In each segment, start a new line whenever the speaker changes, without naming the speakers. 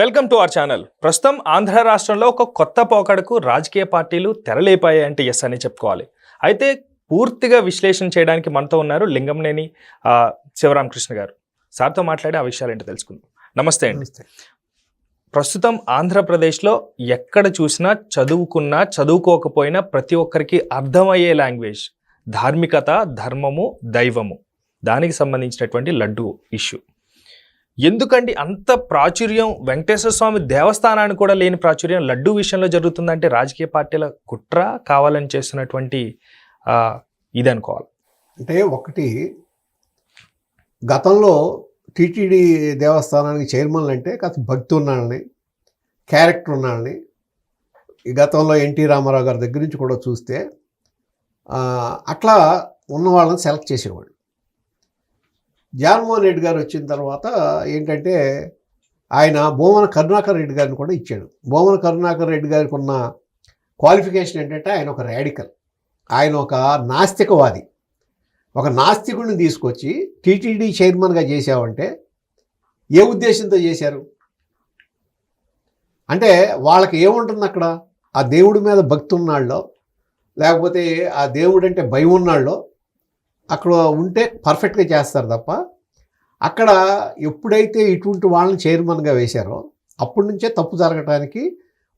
Welcome to our channel. ప్రస్తుతం ఆంధ్ర రాష్ట్రంలో ఒక కొత్త పోకడకు రాజకీయ పార్టీలు తెరలేపాయి అంటే ఎస్ అని చెప్పుకోవాలి. అయితే పూర్తిగా విశ్లేషణ చేయడానికి మనతో ఉన్నారు లింగంనేని శివరామకృష్ణ గారు. సార్తో మాట్లాడి ఆ విషయాలు ఏంటో తెలుసుకుందాం. నమస్తే అండి. ప్రస్తుతం ఆంధ్రప్రదేశ్లో ఎక్కడ చూసినా చదువుకున్నా చదువుకోకపోయినా ప్రతి ఒక్కరికి అర్థమయ్యే లాంగ్వేజ్ ధార్మికత ధర్మము దైవము. దానికి సంబంధించినటువంటి లడ్డు ఇష్యూ ఎందుకండి అంత ప్రాచుర్యం వెంకటేశ్వర స్వామి దేవస్థానానికి కూడా లేని ప్రాచుర్యం లడ్డు విషయంలో జరుగుతుందంటే రాజకీయ పార్టీల కుట్ర కావాలని చేస్తున్నటువంటి ఇది అనుకోవాలి.
అంటే ఒకటి గతంలో టీటీడీ దేవస్థానానికి చైర్మన్ అంటే కాస్త భక్తి ఉన్నాడని క్యారెక్టర్ ఉన్నాడని ఈ గతంలో ఎన్టీ రామారావు గారి దగ్గర నుంచి కూడా చూస్తే అట్లా ఉన్న వాళ్ళని సెలెక్ట్ చేసేవాళ్ళు. జగన్మోహన్ రెడ్డి గారు వచ్చిన తర్వాత ఏంటంటే ఆయన భూమన కరుణాకర్ రెడ్డి గారిని కూడా ఇచ్చాడు. భూమన కరుణాకర్ రెడ్డి గారికి ఉన్న క్వాలిఫికేషన్ ఏంటంటే ఆయన ఒక రాడికల్. ఆయన ఒక నాస్తికవాది. ఒక నాస్తికుడిని తీసుకొచ్చి టీటీడీ చైర్మన్గా చేశావంటే ఏ ఉద్దేశంతో చేశారు? అంటే వాళ్ళకి ఏముంటుంది అక్కడ? ఆ దేవుడి మీద భక్తి ఉన్నాళ్ళో లేకపోతే ఆ దేవుడు అంటే భయం ఉన్నాళ్ళో అక్కడ ఉంటే పర్ఫెక్ట్గా చేస్తారు తప్ప అక్కడ ఎప్పుడైతే ఇటువంటి వాళ్ళని చైర్మన్గా వేశారో అప్పటి నుంచే తప్పు జరగటానికి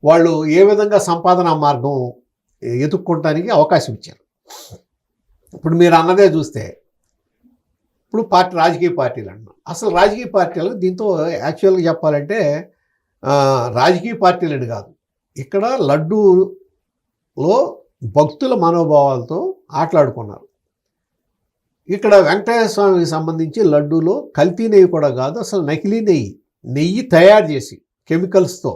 వాళ్ళు ఏ విధంగా సంపాదన మార్గం ఎదుక్కోవటానికి అవకాశం ఇచ్చారు. ఇప్పుడు మీరు అన్నదే చూస్తే ఇప్పుడు పార్టీ రాజకీయ పార్టీలు అంటున్నాం అసలు రాజకీయ పార్టీలు దీంతో యాక్చువల్గా చెప్పాలంటే రాజకీయ పార్టీలని కాదు. ఇక్కడ లడ్డూలో భక్తుల మనోభావాలతో ఆటలాడుకున్నారు. ఇక్కడ వెంకటేశ్వర స్వామికి సంబంధించి లడ్డూలో కల్తీ నెయ్యి కూడా కాదు అసలు నకిలీ నెయ్యి. నెయ్యి తయారు చేసి కెమికల్స్తో.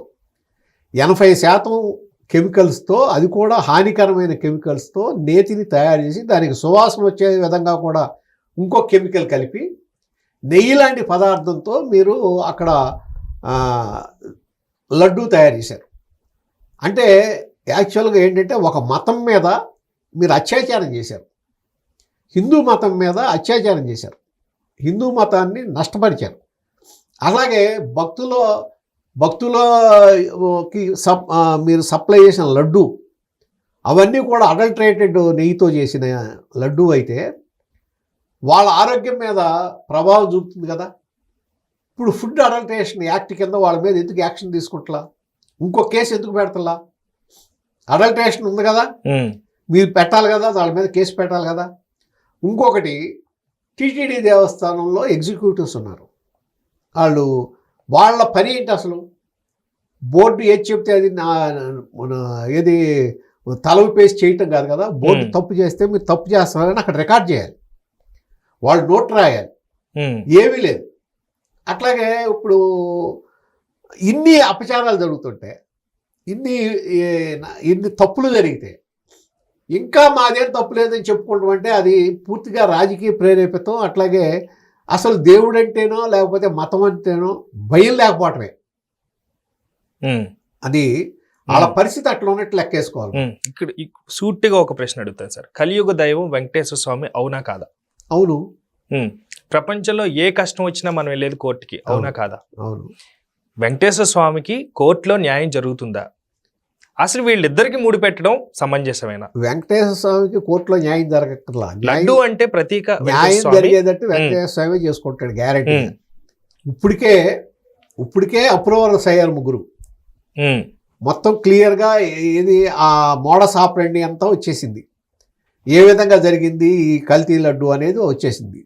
ఎనభై శాతం కెమికల్స్తో అది కూడా హానికరమైన కెమికల్స్తో నేతిని తయారు చేసి దానికి సువాసన వచ్చే విధంగా కూడా ఇంకో కెమికల్ కలిపి నెయ్యి లాంటి పదార్థంతో మీరు అక్కడ లడ్డూ తయారు చేశారు. అంటే యాక్చువల్గా ఏంటంటే ఒక మతం మీద మీరు అత్యాచారం చేశారు. హిందూ మతం మీద అత్యాచారం చేశారు. హిందూ మతాన్ని నష్టపరిచారు. అలాగే భక్తుల భక్తులకి సప్ మీరు సప్లై చేసిన లడ్డు అవన్నీ కూడా అడల్ట్రేటెడ్ నెయ్యితో చేసిన లడ్డు అయితే వాళ్ళ ఆరోగ్యం మీద ప్రభావం చూపుతుంది కదా. ఇప్పుడు ఫుడ్ అడల్ట్రేషన్ యాక్ట్ కింద వాళ్ళ మీద ఎందుకు యాక్షన్ తీసుకుంటలా? ఇంకో కేసు ఎందుకు పెడతలా? అడల్ట్రేషన్ ఉంది కదా. మీరు పెట్టాలి కదా వాళ్ళ మీద కేసు పెట్టాలి కదా. ఇంకొకటి టీటీడీ దేవస్థానంలో ఎగ్జిక్యూటివ్స్ ఉన్నారు. వాళ్ళు వాళ్ళ పని ఏంటి అసలు? బోర్డు ఏది చెప్తే అది నా మన ఏది తల ఊపేసి చేయటం కాదు కదా? బోర్డు. తప్పు చేస్తే మీరు తప్పు చేస్తున్నారని అక్కడ రికార్డ్ చేయాలి. వాళ్ళు నోట్ రాయాలి. ఏమీ లేదు. అట్లాగే ఇప్పుడు ఇన్ని అపచారాలు జరుగుతుంటే ఇన్ని ఇన్ని తప్పులు జరిగితే ఇంకా మాదేం తప్పు లేదని చెప్పుకుంటాం అంటే అది పూర్తిగా రాజకీయ ప్రేరేపితం. అట్లాగే అసలు దేవుడు అంటేనో లేకపోతే మతం అంటేనో భయం లేకపోవటమే. అది వాళ్ళ పరిస్థితి అట్లా ఉన్నట్టు లెక్కేసుకోవాలి.
ఇక్కడ సూటిగా ఒక ప్రశ్న అడుగుతాను సార్. కలియుగ దైవం వెంకటేశ్వర స్వామి అవునా కాదా?
అవును.
ప్రపంచంలో ఏ కష్టం వచ్చినా మనం వెళ్ళేది కోర్టుకి. అవునా. కాదా?
అవును.
వెంకటేశ్వర స్వామికి కోర్టులో న్యాయం జరుగుతుందా? అసలు వీళ్ళిద్దరికి ముడి పెట్టడం సమంజసమేనా?
వెంకటేశ్వర స్వామికి కోర్టులో న్యాయం జరగక్కర్లా
లడ్డు అంటే ప్రతీక
న్యాయం. జరిగేటట్టు వెంకటేశ్వర స్వామి చేసుకుంటాడు గ్యారెంటీ ఇప్పటికే ఇప్పటికే అప్రూవర్స్ అయ్యారు ముగ్గురు. మొత్తం క్లియర్గా ఏది ఆ మోడస్ ఆపరండి అంతా వచ్చేసింది. ఏ విధంగా జరిగింది ఈ కల్తీ లడ్డు అనేది వచ్చేసింది.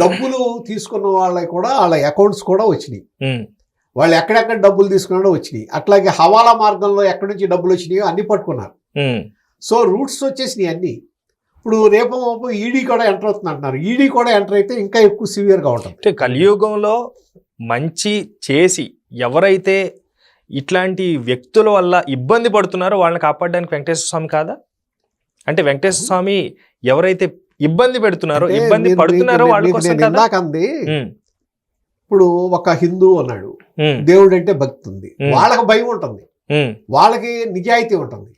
డబ్బులు తీసుకున్న వాళ్ళకి కూడా వాళ్ళ అకౌంట్స్ కూడా వచ్చినాయి. వాళ్ళు ఎక్కడెక్కడ డబ్బులు తీసుకున్నాడో వచ్చినాయి. అట్లాగే హవాలా మార్గంలో ఎక్కడి నుంచి డబ్బులు వచ్చినాయో అన్ని పట్టుకున్నారు. సో రూట్స్ వచ్చేసినాయి అన్నీ. ఇప్పుడు రేపు మాపు ఈడీ కూడా ఎంటర్ అవుతుంది అంటున్నారు. ఈడీ కూడా ఎంటర్ అయితే ఇంకా ఎక్కువ సివియర్గా ఉంటుంది.
అంటే కలియుగంలో మంచి చేసి ఎవరైతే ఇట్లాంటి వ్యక్తుల వల్ల ఇబ్బంది పడుతున్నారో వాళ్ళని కాపాడడానికి వెంకటేశ్వర స్వామి కాదా? అంటే వెంకటేశ్వర స్వామి ఎవరైతే ఇబ్బంది పెడుతున్నారో ఇబ్బంది పడుతున్నారో వాళ్ళ కోసం కదా?
ఇప్పుడు ఒక హిందూ అన్నాడు దేవుడు అంటే భక్తి ఉంది. వాళ్ళకి భయం ఉంటుంది. వాళ్ళకి నిజాయితీ ఉంటుంది.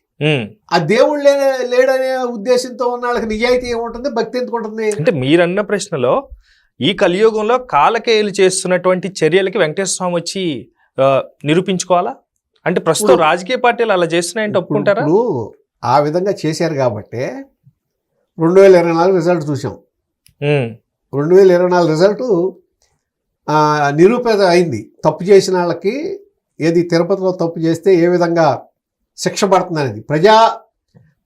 ఆ దేవుడు లేనే లేడనే ఉద్దేశంతో ఉన్న వాళ్ళకి నిజాయితీ ఏముంటుంది? భక్తి ఎందుకు ఉంటుంది?
అంటే మీరన్న ప్రశ్నలో ఈ కలియుగంలో కాలకేయులు చేస్తున్నటువంటి చర్యలకి వెంకటేశ్వర స్వామి వచ్చి నిరూపించుకోవాలా? అంటే ప్రస్తుతం రాజకీయ పార్టీలు అలా చేస్తున్నాయంటే ఒప్పుకుంటారా?
ఆ విధంగా చేశారు కాబట్టి రెండు వేల ఇరవై నాలుగు రిజల్ట్ చూసాం రెండు వేల ఇరవై నాలుగు రిజల్ట్ నిరూపేత అయింది. తప్పు చేసిన వాళ్ళకి ఏది తిరుపతిలో తప్పు చేస్తే ఏ విధంగా శిక్ష పడుతుంది అనేది. ప్రజా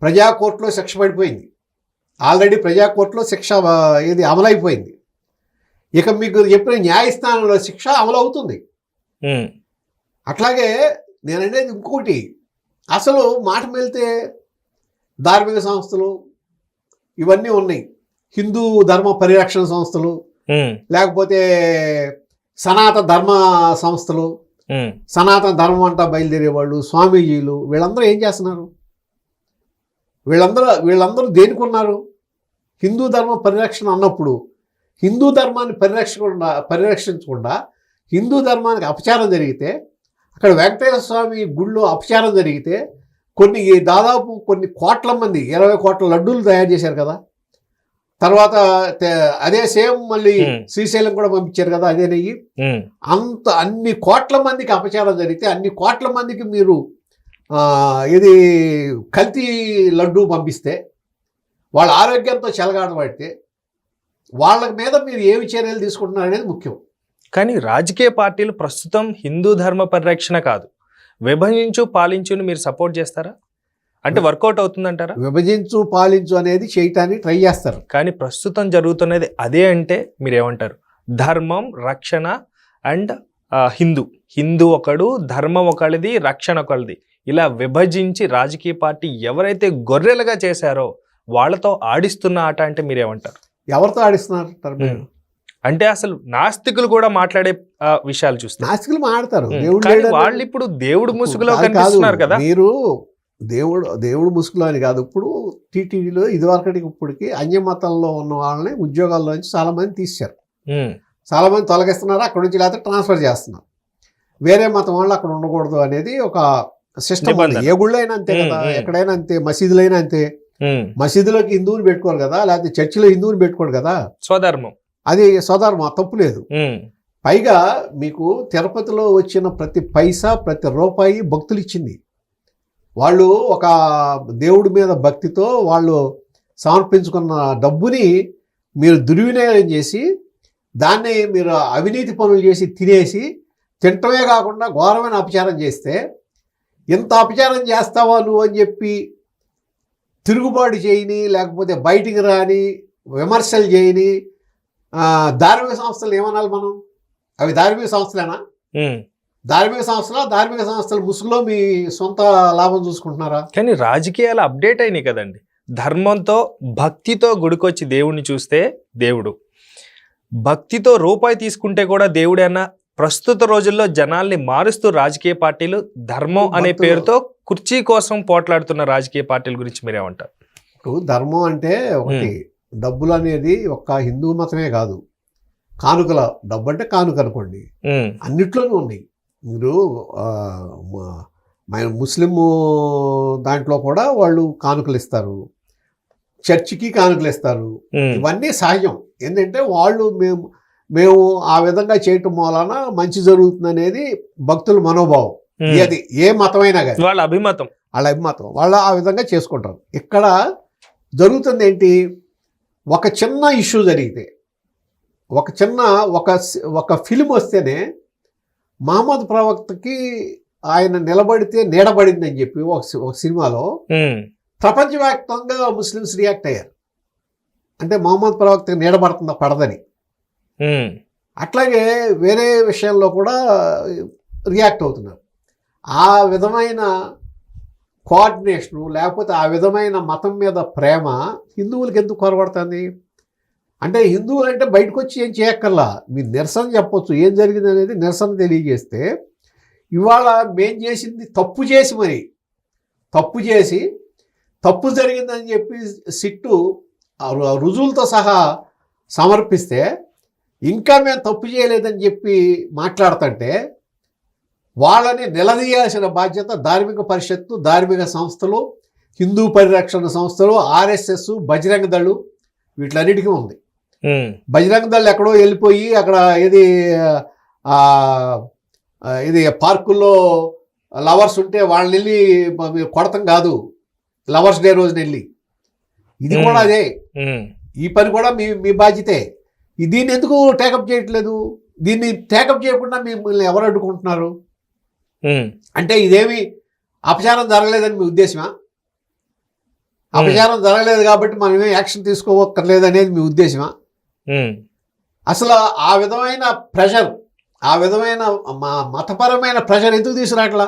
ప్రజా కోర్టులో శిక్ష పడిపోయింది. ఆల్రెడీ ప్రజా కోర్టులో శిక్ష ఏది అమలైపోయింది. ఇక మీకు చెప్పిన న్యాయస్థానంలో శిక్ష అమలు అవుతుంది అట్లాగే నేను అనేది ఇంకోటి అసలు మాట వెళ్తే ధార్మిక సంస్థలు ఇవన్నీ ఉన్నాయి. హిందూ ధర్మ పరిరక్షణ సంస్థలు లేకపోతే సనాతన ధర్మ సంస్థలు సనాతన ధర్మం అంటా బయలుదేరే వాళ్ళు స్వామీజీలు వీళ్ళందరూ ఏం చేస్తున్నారు? వీళ్ళందరూ వీళ్ళందరూ దేనికి ఉన్నారు? హిందూ ధర్మ పరిరక్షణ అన్నప్పుడు హిందూ ధర్మాన్ని పరిరక్షకుండా పరిరక్షించకుండా హిందూ ధర్మానికి అపచారం జరిగితే అక్కడ వెంకటేశ్వర స్వామి గుళ్ళో అపచారం జరిగితే కొన్ని దాదాపు కొన్ని కోట్ల మంది ఇరవై కోట్ల లడ్డూలు తయారు చేశారు కదా? తర్వాత అదే సేమ్ మళ్ళీ. శ్రీశైలం కూడా పంపించారు కదా అదే నెయ్యి. అంత అన్ని కోట్ల మందికి అపచారం జరిగితే అన్ని కోట్ల మందికి మీరు ఇది కల్తీ లడ్డు పంపిస్తే వాళ్ళ ఆరోగ్యంతో చెలగాడబడితే వాళ్ళ మీద మీరు ఏమి చర్యలు తీసుకుంటున్నారు అనేది ముఖ్యం.
కానీ రాజకీయ పార్టీలు ప్రస్తుతం హిందూ ధర్మ పరిరక్షణ కాదు. విభజించు పాలించుని మీరు సపోర్ట్ చేస్తారా? అంటే వర్కౌట్ అవుతుందంటారా?
విభజించు పాలించు అనేది చేయటానికి ట్రై చేస్తారు.
కానీ ప్రస్తుతం జరుగుతున్నది అదే అంటే మీరేమంటారు? ధర్మం రక్షణ అండ్ హిందూ. హిందూ ఒకడు ధర్మం ఒకళ్ళది రక్షణ ఒకళ్ళది. ఇలా విభజించి రాజకీయ పార్టీ ఎవరైతే గొర్రెలుగా చేశారో వాళ్ళతో ఆడిస్తున్న ఆట అంటే మీరేమంటారు?
ఎవరితో ఆడిస్తున్నారు అంటారు?
అంటే అసలు నాస్తికులు కూడా మాట్లాడే విషయాలు చూస్తారు
నాస్తికులు లేడని-
వాళ్ళు ఇప్పుడు దేవుడు ముసుగులో. కనిపిస్తున్నారు కదా.
మీరు దేవుడు దేవుడు ముసుగులో అని కాదు. ఇప్పుడు టీటీడీలో ఇదివరకటికి ఇప్పటికి అన్య మతంలో ఉన్న వాళ్ళని ఉద్యోగాల్లో నుంచి చాలా మంది తీశారు.
ఉమ్,
చాలా మంది తొలగిస్తున్నారు అక్కడ నుంచి లేకపోతే ట్రాన్స్ఫర్ చేస్తున్నారు. వేరే మతం వాళ్ళు అక్కడ ఉండకూడదు అనేది ఒక సిస్టమ్. ఏ గుళ్ళో అయినా అంతే కదా. ఎక్కడైనా అంతే మసీదులైనా అంతే. మసీదులోకి హిందువుని పెట్టుకోరు కదా లేకపోతే చర్చిలో హిందువుని పెట్టుకోరు కదా.
స్వధర్మం.
అది సోదరమా తప్పు లేదు. పైగా మీకు తిరుపతిలో వచ్చిన ప్రతి పైసా ప్రతి రూపాయి భక్తులు ఇచ్చింది. వాళ్ళు ఒక దేవుడి మీద భక్తితో వాళ్ళు సమర్పించుకున్న డబ్బుని మీరు దుర్వినియోగం చేసి దాన్ని మీరు అవినీతి పనులు చేసి తినేసి తింటమే కాకుండా ఘోరమైన అపచారం చేస్తే ఇంత అపచారం చేస్తావా నువ్వు అని చెప్పి తిరుగుబాటు చేయని లేకపోతే బయటికి రాని విమర్శలు చేయని ధార్మిక సంస్థలు ఏమనాలి మనం? అవి ధార్మిక సంస్థలేనా? ధార్మిక సంస్థల? ధార్మిక సంస్థల ముసుగులో మీ సొంత లాభం చూసుకుంటున్నారా?
కానీ రాజకీయాలు అప్డేట్ అయినాయి కదండి. ధర్మంతో భక్తితో గుడికొచ్చి దేవుణ్ణి చూస్తే దేవుడు. భక్తితో రూపాయి తీసుకుంటే కూడా దేవుడే అన్న ప్రస్తుత రోజుల్లో జనాల్ని మారుస్తూ రాజకీయ పార్టీలు ధర్మం అనే పేరుతో కుర్చీ కోసం పోట్లాడుతున్న రాజకీయ పార్టీల గురించి మీరేమంటారు?
ఇప్పుడు ధర్మం అంటే ఒకటి డబ్బులు అనేది ఒక్క హిందూ మతమే కాదు. కానుకల డబ్బు అంటే కానుక అనుకోండి. అన్నిట్లోనూ ఉన్నాయి. మీరు ముస్లిం దాంట్లో కూడా వాళ్ళు కానుకలు ఇస్తారు. చర్చికి కానుకలు ఇస్తారు. ఇవన్నీ సహజం ఏంటంటే వాళ్ళు మేము మేము ఆ విధంగా చేయటం మూలాన మంచి జరుగుతుంది అనేది భక్తుల మనోభావం. ఏది ఏ మతమైనా కానీ.
వాళ్ళ అభిమతం.
వాళ్ళ అభిమతం. వాళ్ళు ఆ విధంగా చేసుకుంటారు. ఇక్కడ జరుగుతుంది ఏంటి ఒక చిన్న ఇష్యూ జరిగితే ఒక చిన్న ఒక ఒక ఫిలిం వస్తేనే మహమ్మద్ ప్రవక్తకి ఆయన నిలబడితే నీడబడింది అని చెప్పి ఒక ఒక సినిమాలో ప్రపంచవ్యాప్తంగా ముస్లిమ్స్ రియాక్ట్ అయ్యారు. అంటే మహమ్మద్ ప్రవక్త నీడబడుతుందా పడదని. అట్లాగే వేరే విషయాల్లో కూడా రియాక్ట్ అవుతున్నారు. ఆ విధమైన కోఆర్డినేషను లేకపోతే ఆ విధమైన మతం మీద ప్రేమ హిందువులకి ఎందుకు కొరబడుతుంది? అంటే హిందువులు అంటే బయటకు వచ్చి ఏం చేయక్కర్లా? మీరు నిరసన చెప్పొచ్చు. ఏం జరిగింది అనేది నిరసన తెలియజేస్తే ఇవాళ మేం చేసింది తప్పు చేసి మరి. తప్పు చేసి తప్పు జరిగిందని చెప్పి సిట్టు ఆ రు- రుజువులతో సహా సమర్పిస్తే ఇంకా మేము తప్పు చేయలేదని చెప్పి మాట్లాడుతుంటే వాళ్ళని నిలదీయాల్సిన బాధ్యత ధార్మిక పరిషత్తు ధార్మిక సంస్థలు హిందూ పరిరక్షణ సంస్థలు ఆర్ఎస్ఎస్ బజరంగ దళు వీటిలన్నిటికీ ఉంది. బజరంగ దళ్ ఎక్కడో వెళ్ళిపోయి అక్కడ ఏది ఇది పార్కుల్లో లవర్స్ ఉంటే వాళ్ళని వెళ్ళి కొడతాం కాదు. లవర్స్ డే రోజున వెళ్ళి. ఇది కూడా. అదే. ఈ పని కూడా మీ మీ బాధ్యతే. దీన్ని ఎందుకు టేకప్ చేయట్లేదు? దీన్ని టేకప్ చేయకుండా మిమ్మల్ని ఎవరు అడ్డుకుంటున్నారు? అంటే ఇదేమి అపచారం జరగలేదని మీ ఉద్దేశమా? అపచారం జరగలేదు కాబట్టి మనం ఏం యాక్షన్ తీసుకోవక్కర్లేదు అనేది మీ ఉద్దేశమా? అసలు ఆ విధమైన ప్రెషర్ ఆ విధమైన మా మతపరమైన ప్రెషర్ ఎందుకు తీసుకురాట్లా?